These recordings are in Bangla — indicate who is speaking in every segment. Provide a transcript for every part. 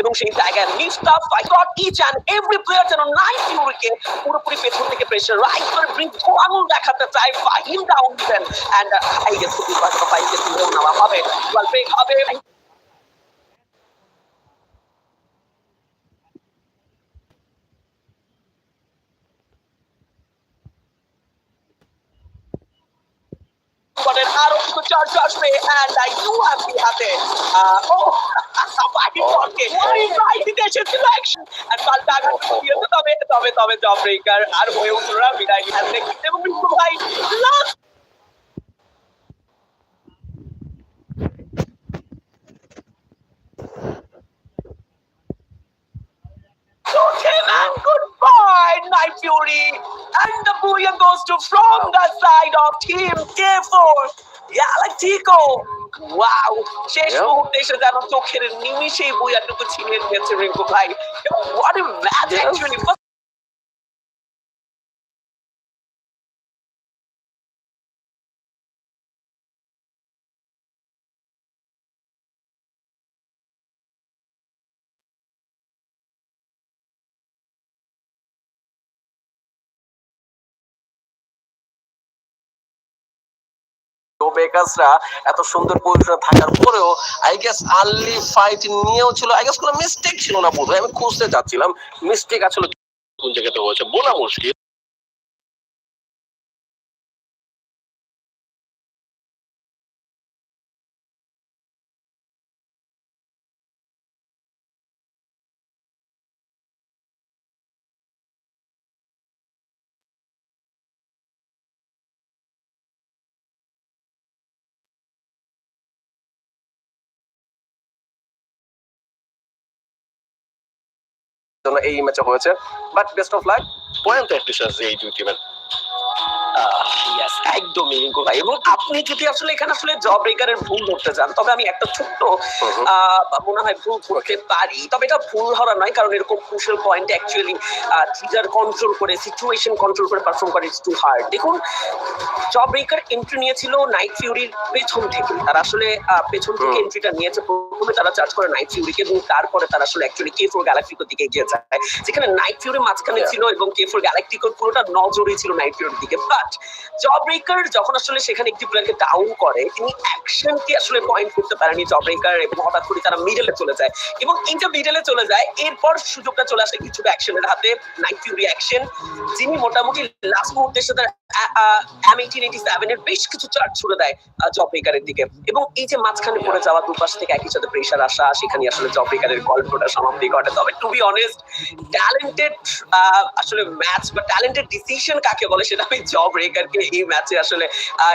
Speaker 1: এবং সেই জায়গায় list up I got each and every player যেন নাইন ইউরোকে পুরোপুরি পেছন থেকে প্রেসার রাইট করে ব্রিং আঙুল দেখাতে চায় file down then and I guess guess to নেওয়া হবে ব্রেক হবে। করেন আরো কিছু চার্জ আসবে and I do have the হাতে ও বাকি পটকে রাইট দিতে এসেছিল অ্যাকশন এন্ড পাল্টা আঘাত দিয়েছে তবে তবে তবে জব ব্রেকার আর হয়ে উঠলো না বিদায় নিতে এবং বিষ্ণু ভাই last Okay, man, goodbye, Night Fury. And the booyah goes to from the side of Team K4. Galactico. Wow শেষ. মুহূর্তে এসে যেন চোখের নিমিষেই বইয়াটুকু ছিনিয়ে নিয়েছে রিঙ্কু ভাই হোয়াট এ ম্যাচ. অ্যাকচুয়ালি
Speaker 2: তো বেকার্সরা এত সুন্দর পজিশনে থাকার পরেও আই গেস আর্লি ফাইট নিয়েও ছিল। আই গেস কোনো মিস্টেক ছিল না বোধহয়, আমি খুঁজতে যাচ্ছিলাম। মিস্টেক আসলে কোন জায়গাতে হয়েছে, বলা মুশকিল। জন্য এই ম্যাচে হয়েছে। But best of luck point at least এই দুই টিমের
Speaker 1: একদমই এবং আপনি যদি আসলে এখানে আসলে জব ব্রেকারের ভুল ধরতে চান তবে আমি একটা ছোট্ট মনে হয় ভুল করতে পারি। তবে এটা ভুল ধরা নয় কারণ এরকম crucial point actually trigger control করে সিচুয়েশন কন্ট্রোল করে পারফর্ম করে ইটস টু হার্ড দেখুন জব ব্রেকার এন্ট্রি নিয়েছিল নাইট ফিউরির পেছন থেকে। তারা আসলে পেছন থেকে এন্ট্রিটা নিয়েছে প্রথমে তারা চার্জ করে নাইট ফিউরিকে এবং তারপরে তারা আসলে অ্যাকচুয়ালি কে ফোর গ্যালাক্টিকোর দিকে এগিয়ে যায়। যেখানে নাইট ফিউরি মাঝখানে ছিল এবং কে ফোর গ্যালাক্টিকোর পুরোটা নজরই ছিল নাইট ফিউরির দিকে। বাট জব ব্রেকার যখন আসলে সেখানে একটি প্লেয়ারকে ডাউন করে তিনি অ্যাকশনকে আসলে পয়েন্ট করতে পারেনি জব ব্রেকার এবং হঠাৎ করে তারা মিডলে চলে যায়। এবং এইটা মিডলে চলে যায় এরপর সুযোগটা চলে আসে কিছুটা অ্যাকশনের হাতে নাইট ফিউরি অ্যাকশন যিনি মোটামুটি লাস্ট মুহূর্তে এসে তার এম এইটিন এইটি সেভেনের বেশ কিছু চার্জ ছুড়ে দেয় জব ব্রেকারের দিকে। এবং এই যে মাঝখানে পড়ে যাওয়া দুপাশ থেকে একই সাথে প্রেশার আসা সেখানে আসলে জব ব্রেকারের গল্পটা সমাপ্তি ঘটে। তবে টু বি অনেস্ট ট্যালেন্টেড আসলে ম্যাচ বা ট্যালেন্টেড ডিসিশন কাকে বলে সেটা আমি জব ব্রেকারকে এই ম্যাচে আসলে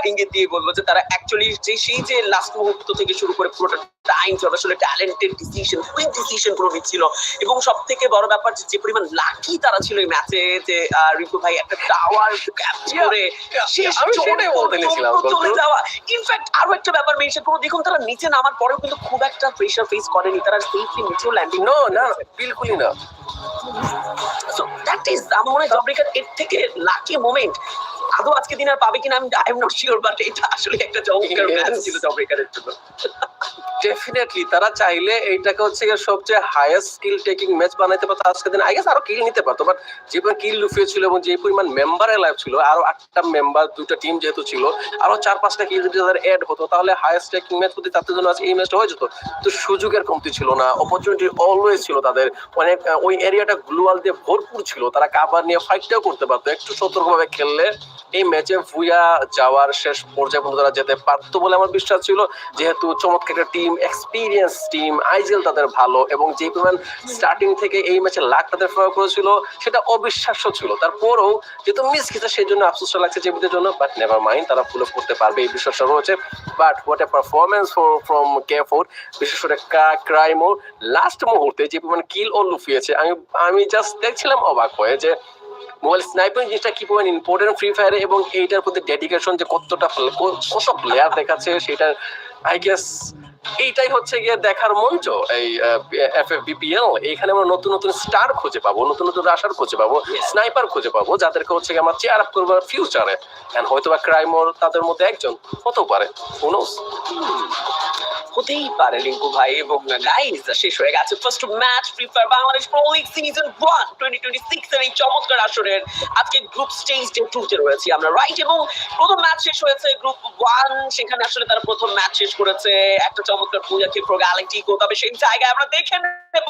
Speaker 1: ইঙ্গিত দিয়ে বলব যে তারা অ্যাকচুয়ালি যে সেই যে লাস্ট মুহূর্ত থেকে শুরু করে পুরোটা টাইম জব আসলে ট্যালেন্টেড ডিসিশন কুইক ডিসিশনগুলো নিচ্ছিল। এবং সব থেকে বড় ব্যাপার যে- পরিমাণ লাকি তারা ছিল এই ম্যাচে যে রিকু ভাই একটা টাওয়ার ক্যাপচার করে শেষ চলে যাওয়া। ইনফ্যাক্ট আরও একটা ব্যাপার মেনশন করব। দেখুন তারা নিচে নামার পরেও কিন্তু খুব একটা প্রেশার ফেস করেনি তারা সেফলি নিচেও ল্যান্ডিং
Speaker 2: নো না। বিলকুলই না।
Speaker 1: সো দ্যাট ইজ আমার মনে হয় জব ব্রেকার এর থেকে লাকি মোমেন্ট আদৌ আজকে দিন আর পাবে কিনা আমি I am not sure but এটা আসলে একটা চমৎকার. ম্যাচ ছিল জব ব্রেকারের জন্য।
Speaker 2: ডেফিনেটলি তারা চাইলে এইটাকে হচ্ছে সবচেয়ে হাইয়েস্ট স্কিল টেকিং ম্যাচ বানাইতে পারতো আজকে দিন। আই গেস আরও কিল নিতে পারতো বাট যে পরিমাণ কিল লুফিয়ে ছিল এবং যে পরিমাণ মেম্বার লাইভ ছিল, আরও আটটা মেম্বার দুটো টিম যেহেতু ছিল, আরও চার পাঁচটা কিল যদি তাদের অ্যাড হতো, তাহলে হাইয়েস্ট টেকিং ম্যাচ হতে তাদের জন্য আজকে এই ম্যাচটা হয়ে যেত। তো সুযোগের কমতি ছিল না অপরচুনিটি অলওয়েজ ছিল তাদের। অনেক ওই এরিয়াটা গ্লোয়াল দিয়ে ভরপুর ছিল, তারা কাবার নিয়ে ফাইটটাও করতে পারতো। একটু সতর্কভাবে খেললে এই ম্যাচে ভুয়া যাওয়ার শেষ পর্যায়ে পর্যন্ত তারা যেতে পারতো বলে আমার বিশ্বাস ছিল। যেহেতু চমৎকার একটা টিম এক্সপিরিয়েন্স টিম আইজিএল তাদের ভালো এবং যে পরিমাণ স্টার্টিং থেকে এই ম্যাচে লাখ তাদের প্রয়োগ করেছিল, সেটা অবিশ্বাস্য ছিল। তারপরেও যেহেতু মিস খেতে সেই জন্য আফসোসটা লাগছে জেবিদের জন্য বাট নেভার মাইন্ড তারা ফুল করতে পারবে এই বিশ্বাসটা রয়েছে। But what a performance for from K four বিশেষ করে ক্রাইমো লাস্ট মুহূর্তে যে পরিমাণ কিল ও লুফিয়েছে, আমি আমি জাস্ট দেখছিলাম অবাক হয়ে যে মোবাইল স্নাইপিং জিনিসটা কি পরিমাণ ইম্পর্টেন্ট ফ্রি ফায়ারে এবং এইটার প্রতি ডেডিকেশন যে কতটা, কত প্লেয়ার দেখাচ্ছে সেটা আই গেস এইটাই হচ্ছে গিয়ে দেখার মঞ্চ। এই এফ এফ বিপিএল এইখানে আমরা নতুন নতুন স্টার খুঁজে পাবো নতুন নতুন রাশার খুঁজে পাবো স্নাইপার খুঁজে পাবো যাদেরকে হচ্ছে গিয়ে আমরা চেয়ার আপ করব ফিউচারে হয়তো বা ক্রাইমর তাদের মধ্যে একজন হতেও পারে
Speaker 1: হতেই পারে রিঙ্কু ভাই। এবং গাইজ শেষ হয়ে গেছে first match Free Fire Bangladesh pro league season one twenty twenty six এর এই চমৎকার আসরের আজকে গ্রুপ স্টেজ ডে টুতে রয়েছি আমরা রাইট এবং প্রথম ম্যাচ শেষ হয়েছে গ্রুপ ওয়ান সেখানে আসলে তারা প্রথম ম্যাচ শেষ করেছে। একটা চমৎকার পূজাকে প্রো গ্যালাক্টিকো তবে সেই জায়গায় আমরা দেখে নেব।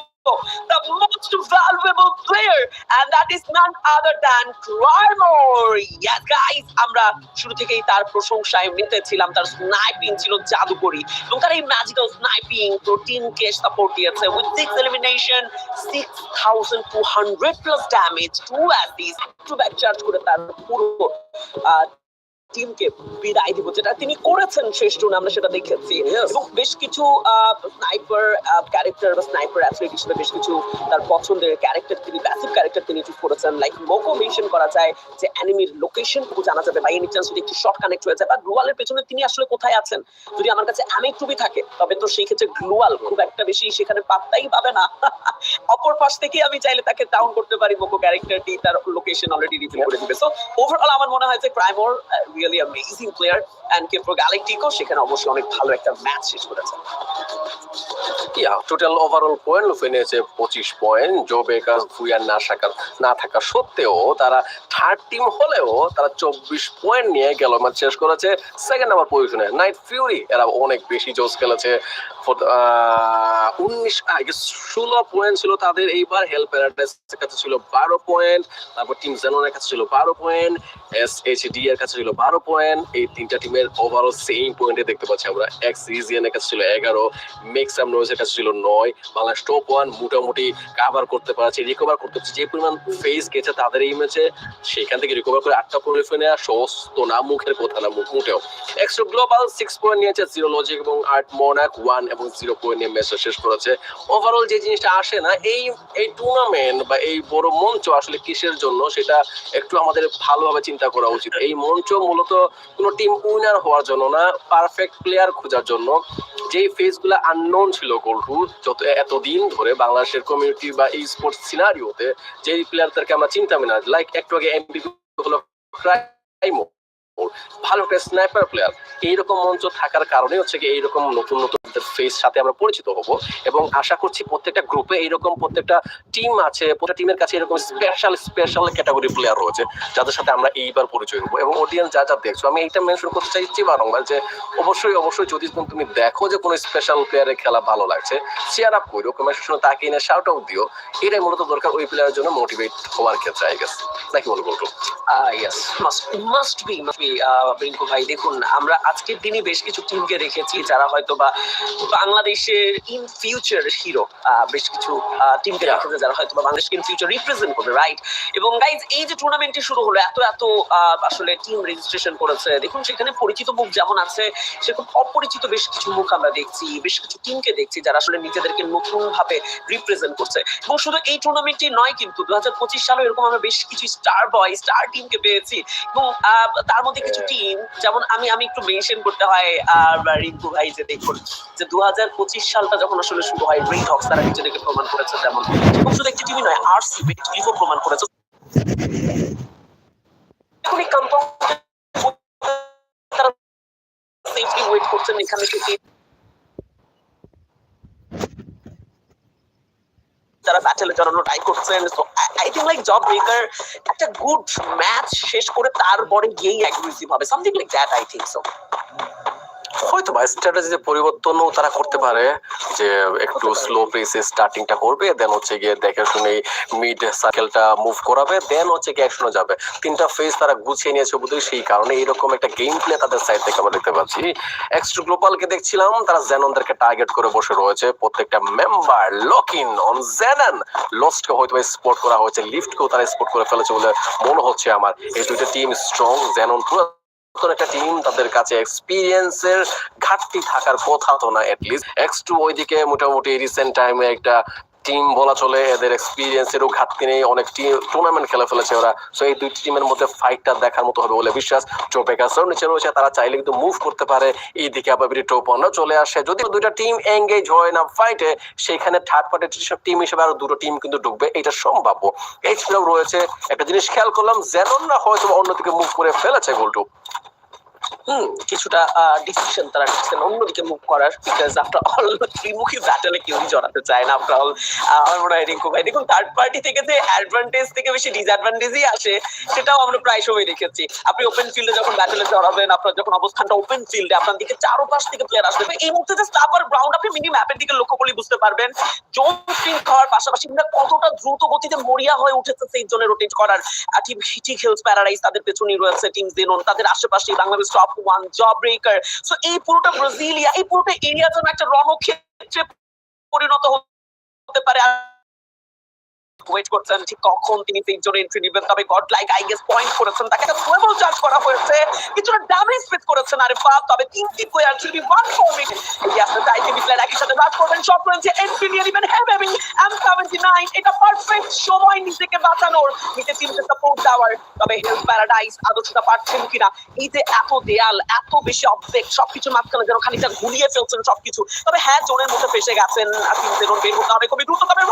Speaker 1: The most valuable player, and that is none other than Crymor. Yes, guys, আমরা শুরু থেকেই তার প্রশংসায় মেতেছিলাম তার স্নাইপিং ছিল জাদুকরি, এবং তার এই ম্যাজিক্যাল স্নাইপিং প্রোটিন কে সাপোর্ট দিয়েছে with six elimination six thousand two hundred plus damage two assist two back charge করে তার পুরো টিমকে বিদায় দিব যেটা তিনি করেছেন শেষ টুর্নে আমরা সেটা দেখেছি। এবং বেশ কিছু স্নাইপার ক্যারেক্টার বা স্নাইপার অ্যাথলেট হিসেবে বেশ কিছু তার পছন্দের ক্যারেক্টার তিনি প্যাসিভ ক্যারেক্টার তিনি চুজ করেছেন। লাইক মোকো মেনশন করা যায় যে অ্যানিমির লোকেশন জানা যাবে। বা এনি চান্স যদি একটি শর্ট কানেক্ট হয়ে যায় বা গ্লোয়ালের পেছনে তিনি আসলে কোথায় আছেন? যদি আমার কাছে অ্যামিক টুবি থাকে তবে তো সেই ক্ষেত্রে গ্লোয়াল খুব একটা বেশি সেখানে পাত্তাই পাবে না। অপর পাশ থেকে আমি চাইলে তাকে ডাউন করতে পারি। মোকো ক্যারেক্টারটি তার লোকেশন অলরেডি রিভিল করে দিবে। সো ওভারঅল আমার মনে হয় যে ক্রাইমর রিয়েলি অ্যামেজিং প্লেয়ার অ্যান্ড কেপ্রো গ্যালাক্টিকো সেখানে অবশ্যই অনেক ভালো একটা ম্যাচ শেষ করেছে।
Speaker 2: টোটাল ওভারঅল পয়েন্ট লুফে নিয়েছে পঁচিশ পয়েন্ট জো বেকার না না থাকা সত্ত্বেও তারা থার্ড টিম হলেও তারা চব্বিশ পয়েন্ট নিয়ে গেল ম্যাচ শেষ করেছে সেকেন্ড নাম্বার পজিশনে নাইট ফিউরি এরা অনেক বেশি জোস খেলেছে। উনিশ আগে ষোলো পয়েন্ট ছিল তাদের, এইবার হেল প্যারাডাইসের কাছে ছিল বারো পয়েন্ট তারপর টিম জেনোনের কাছে ছিল বারো পয়েন্ট এস এইচ ডি এর কাছে ছিল বারো পয়েন্ট এই তিনটা টিমের ওভারঅল সেম পয়েন্টে দেখতে পাচ্ছি আমরা। এক্স রিজিয়ানের কাছে ছিল এগারো মেক্সাম নোয়েসের কাছে ছিল নয়, বাংলাদেশ টপ ওয়ান মোটামুটি কাভার করতে পারছে রিকভার করতে পারছে যে পরিমাণ ফেস গেছে তাদের এই ম্যাচে সেখান থেকে রিকভার করে আটটা পয়েন্ট নেওয়া সস্ত না মুখের কথা না মুখ মুটেও। এক্সট্রা গ্লোবাল সিক্স পয়েন্ট নিয়েছে জিরো লজিক এবং আট মনাক ওয়ান এবং জিরো পয়েন্ট নিয়ে ম্যাচটা শেষ করেছে। ওভারঅল যে জিনিসটা আসে না, এই এই টুর্নামেন্ট বা এই বড় মঞ্চ আসলে কিসের জন্য, সেটা একটু আমাদের ভালোভাবে চিন্তা করা উচিত। এই মঞ্চ মূলত কোনো টিম উইনার হওয়ার জন্য না পারফেক্ট প্লেয়ার খোঁজার জন্য। যেই ফেসগুলা আননোন ছিল গোলরু যত এতদিন ধরে বাংলাদেশের কমিউনিটি বা এই স্পোর্টস সিনারিওতে যেই প্লেয়ারদেরকে আমরা চিন্তা না লাইক একটু আগে এমবি হলো ক্রাইমো ভালো একটা স্নাইপার প্লেয়ার এইরকম মঞ্চ থাকার কারণে হচ্ছে কি এইরকম নতুন নতুন ফেস সাথে আমরা পরিচিত হব এবং আশা করছি প্রত্যেকটা গ্রুপে এইরকম প্রত্যেকটা টিম আছে, প্রত্যেকটা টিমের কাছে এরকম স্পেশাল স্পেশাল ক্যাটাগরি প্লেয়ার রয়েছে, যাদের সাথে আমরা এইবার পরিচয় হব এবং অডিয়েন্স যা যা দেখছ, আমি এইটা মেনশন করতে চাইছি বারংবার যে অবশ্যই অবশ্যই যদি তুমি দেখো যে কোনো স্পেশাল প্লেয়ারের খেলা ভালো লাগছে শেয়ার আপ করো কমেন্ট শুনে তাকে এনে শাউট আউট দিও, এটাই মূলত দরকার ওই প্লেয়ারের জন্য মোটিভেট হওয়ার ক্ষেত্রে আই গেস নাকি বলব বলতো?
Speaker 1: Yes must must be must be Rinku ভাই দেখুন আমরা আজকের দিনে বেশ কিছু টিমকে রেখেছি যারা হয়তো বা বাংলাদেশের ইন ফিউচার হিরো বেশ কিছু টিমকে. রেখেছে যারা হয়তো বা বাংলাদেশকে ইন ফিউচার রিপ্রেজেন্ট করবে রাইট এবং গাইজ এই যে টুর্নামেন্টটি শুরু হলো এত এত আসলে টিম রেজিস্ট্রেশন করেছে। দেখুন সেখানে পরিচিত মুখ যেমন আছে সেরকম অপরিচিত বেশ কিছু মুখ আমরা দেখছি বেশ কিছু টিমকে দেখছি যারা আসলে নিজেদেরকে নতুন ভাবে রিপ্রেজেন্ট করছে। এবং শুধু এই টুর্নামেন্টটি নয় কিন্তু দু হাজার পঁচিশ সালে এরকম আমরা বেশ কিছু স্টার বয় স্টার টিমকে পেয়েছি। এবং তার মধ্যে কিছু টিম যেমন আমি আমি একটু মেনশন করতে হয় আর রিঙ্কু ভাই যে দেখুন, যে দু হাজার পঁচিশ সালটা যখন আসলে শুরু হয় রেড হক্স তারা নিজেদেরকে প্রমাণ করেছে যেমন। শুধু একটি টিমই নয় আর সি বেটিভও প্রমাণ করেছে। এখন এই কম্পাউন্ড তারা সেফলি ওয়েট করছেন এখানে। থেকে তারা ব্যাটেলে জন্য ট্রাই করছেন so I think like job maker একটা গুড ম্যাচ শেষ করে তারপরে গিয়েই অ্যাগ্রেসিভ হবে something like that I think so
Speaker 2: হয়তো বা স্ট্র্যাটেজি পরিবর্তনও তারা করতে পারে, যে একটু স্লো পেসে স্টার্টিংটা করবে দেন হচ্ছে গিয়ে দেখে শুনে মিড সার্কেলটা মুভ করাবে দেন হচ্ছে গিয়ে একশনে যাবে। তিনটা ফেজ তারা গুছিয়ে নিয়েছে বোধহয় সেই কারণে এরকম একটা গেম প্লে তাদের সাইড থেকে আমরা দেখতে পাচ্ছি। এক্সট্রা গ্লোবালকে দেখছিলাম, তারা জেননদেরকে টার্গেট করে বসে রয়েছে। প্রত্যেকটা member lock in on Xenon লস্টকে হয়তো স্পট করা হয়েছে লিফটকেও তারা স্পট করে ফেলেছে বলে মনে হচ্ছে আমার। এই দুইটা টিম স্ট্রং জেনন নতুন একটা টিম তাদের কাছে এক্সপিরিয়েন্সের ঘাটতি থাকার কথা তো না লিস্ট এক্স টু ওইদিকে মোটামুটি রিসেন্ট টাইমে একটা টিম বলা চলে, এদের এক্সপিরিয়েন্সেরও ঘাটতি নেই, অনেক টিম টুর্নামেন্ট খেলে ফেলেছে ওরা। সো এই দুইটি টিমের মধ্যে ফাইটটা দেখার মতো হবে বলে বিশ্বাস জো পেকাসও নিচে রয়েছে, তারা চাইলে কিন্তু মুভ করতে পারে। এইদিকে আবার বিটি টপ ওয়ানও চলে আসে। যদি দুইটা টিম এঙ্গেজ হয় না ফাইটে সেখানে থার্ড পার্টি টিম হিসেবে আরও দুটো টিম কিন্তু ঢুকবে, এটা সম্ভাব্য। এছাড়াও রয়েছে, একটা জিনিস খেয়াল করলাম জেননরা হয়তো অন্যদিকে মুভ করে ফেলেছে গোলটু
Speaker 1: হুম কিছুটা ডিসিশন তারা নিচ্ছেন। অন্যদিকে মুভ করার বিকজ আফটার অল ত্রিমুখী ব্যাটেলে কেউই জড়াতে চায় না আফটার অল আমার মনে হয় রিঙ্কু ভাই। দেখুন থার্ড পার্টি থেকে যে অ্যাডভান্টেজ থেকে বেশি ডিসঅ্যাডভান্টেজই আসে, সেটাও আমরা প্রায় সময় দেখেছি। আপনি ওপেন ফিল্ডে যখন ব্যাটেলে জড়াবেন, আপনার যখন অবস্থানটা ওপেন ফিল্ডে আপনার দিকে চারোপাশ থেকে প্লেয়ার আসবে। এই মুহূর্তে যে স্টাফার গ্রাউন্ড আপনি মিনি ম্যাপের দিকে লক্ষ্য করলে বুঝতে পারবেন, জোন স্ট্রিং হওয়ার পাশাপাশি কতটা দ্রুত গতিতে মরিয়া হয়ে উঠেছে সেই জোনে রোটেট করার। টিম হিটি হিলস প্যারাডাইস তাদের পেছনেই রয়েছে টিম জেনন তাদের আশেপাশে Bangladesh one job breaker so এই পুরোটা ব্রাজিলিয়া এই পুরোটা এরিয়া যেন একটা রণক্ষেত্রে পরিণত পারে ওয়েট করছেন ঠিক কখন তিনি এন্ট্রি নেবেন? তবে god like I guess point করেছেন। তাকে একটা চার্জ করা হয়েছে। কিছুটা ড্যামেজ ফেস করেছেন আরে বাপ তবে তিনটি player should be one for meet এই আসলে একই সাথে করবেন। সব রয়েছে এন্ট্রি নিয়ে নেবেন। এম সেভেন্টি নাইন এটা পারফেক্ট সময় নিজেকে বাঁচানোর। সাপোর্ট দেওয়ার। তবে হেলথ প্যারাডাইস আদর্শটা পারছেন কিনা? এই যে এত দেয়াল, এত বেশি অবজেক্ট সবকিছু মাঝখানে যেন খানিকটা ঘুরিয়ে ফেলছেন সবকিছু। তবে হ্যাঁ জোনের মধ্যে ফেসে গেছেন। আর তিন বের হতে হবে খুবই দ্রুত। তবে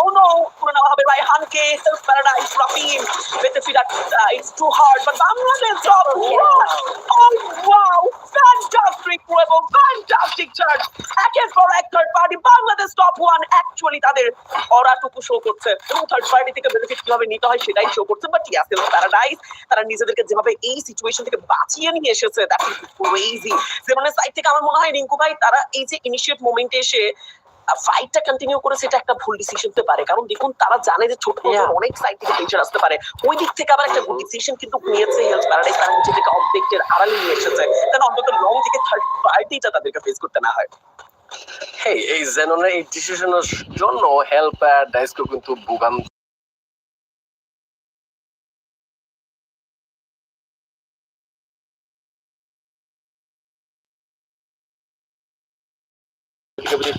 Speaker 1: ও নো তুলে নেওয়া হবে রাইহানকে হেলথ প্যারাডাইস রাফিম বেঁচে ফিরা it's too hard but Bangladesh O wow fantastic এবং ফ্যান্টাস্টিক চার্জ একের পর এক third party Bangladesh top one actually তাদের অরাটুকু শো করছে। এবং থার্ড পার্টি থেকে বেনিফিট কীভাবে নিতে হয় সেটাই শো করছে বাট ইয়াস প্যারাডাইস তারা নিজেদেরকে যেভাবে এই সিচুয়েশন থেকে বাঁচিয়ে নিয়ে এসেছে দ্যাট ইজ ক্রেজি যেমন সাইড থেকে আমার মনে হয় রিঙ্কু ভাই তারা এই যে ইনিশিয়েট মোমেন্টে এসে ফাইটটা কন্টিনিউ করে সেটা একটা ভুল ডিসিশন হতে পারে। কারণ দেখুন তারা জানে যে ছোট ছোট অনেক সাইড থেকে টেনশন আসতে পারে। ওই দিক থেকে আবার একটা গুড ডিসিশন কিন্তু নিয়েছে হেলথ প্যারাডাইস তারা নিচে থেকে অবজেক্টের আড়ালে নিয়ে এসেছে। যেন অন্তত লং থেকে থার্ড পার্টিটা তাদেরকে ফেস করতে না হয়।
Speaker 2: এই জেননের এই ডিসিশনের জন্য হেল্প ডাইসকো কিন্তু ভোগান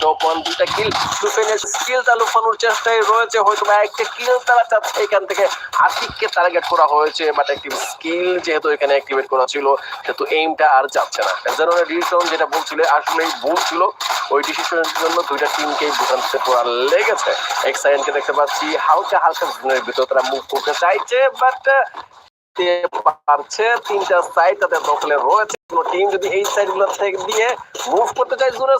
Speaker 2: টপ ওয়ান দুটা কিল লুফানোর চেষ্টায় রয়েছে। হয়তো বা একটা কিল তারা চাচ্ছে এখান থেকে টার্গেট করা হয়েছে বাট একটি স্কিল যেহেতু এখানে অ্যাক্টিভেট করা ছিল, সেহেতু এইমটা আর যাচ্ছে না। জেনোনের ডিসিশন যেটা বলছিল, আসলেই ভুল ছিল। ওই ডিসিশনের জন্য দুইটা টিমকেই ভোগান্তিতে পড়া লেগেছে। এক্সাইনকে দেখতে পাচ্ছি, হালকা হালকা ভিতর তারা মুভ করতে চাইছে বাট পারছে। তিনটা সাইড তাদের দখলে রয়েছে। কোনো টিম যদি এই সাইডগুলো থেকে দিয়ে মুভ করতে চায় জোনের